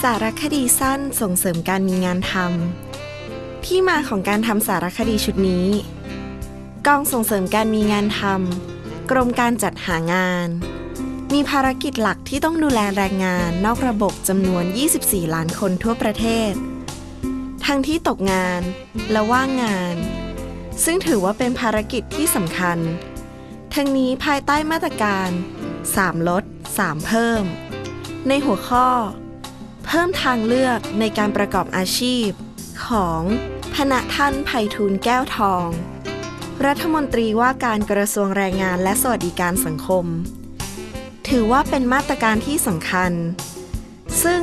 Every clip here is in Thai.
สารคดีสั้นส่งเสริมการมีงานทำ ที่มาของการทำสารคดีชุดนี้ กองส่งเสริมการมีงานทำ กรมการจัดหางาน มีภารกิจหลักที่ต้องดูแลแรงงานนอกระบบจำนวน 24 ล้านคนทั่วประเทศ ทั้งที่ตกงานและว่างงาน ซึ่งถือว่าเป็นภารกิจที่สำคัญ ทั้งนี้ภายใต้มาตรการ 3 ลด 3 เพิ่ม ในหัวข้อ เพิ่มทางเลือกในการประกอบอาชีพ ของพณะท่านไพฑูรย์แก้วทอง รัฐมนตรีว่าการกระทรวงแรงงานและสวัสดิการสังคม ถือว่าเป็นมาตรการที่สำคัญ ซึ่ง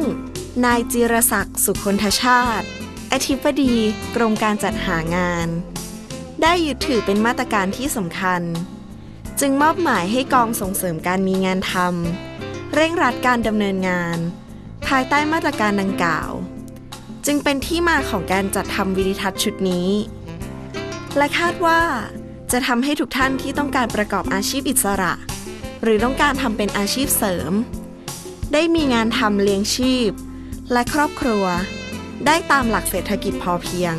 นายจิรศักดิ์สุคนทชาติ อธิบดีกรมการจัดหางาน ได้ยึดถือเป็นมาตรการที่สำคัญ จึงมอบหมายให้กองส่งเสริมการมีงานทำเร่งรัดการดำเนินงาน ภายใต้มาตรการดังกล่าว จึงเป็นที่มาของการจัดทำวิดีทัศน์ชุดนี้ และคาดว่าจะทำให้ทุกท่านที่ต้องการประกอบอาชีพอิสระ หรือต้องการทำเป็นอาชีพเสริม ได้มีงานทำเลี้ยงชีพ และครอบครัว ได้ตามหลักเศรษฐกิจพอเพียง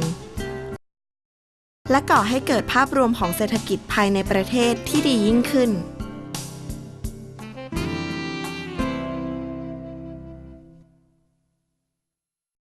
และก่อให้เกิดภาพรวมของเศรษฐกิจภายในประเทศที่ดียิ่งขึ้น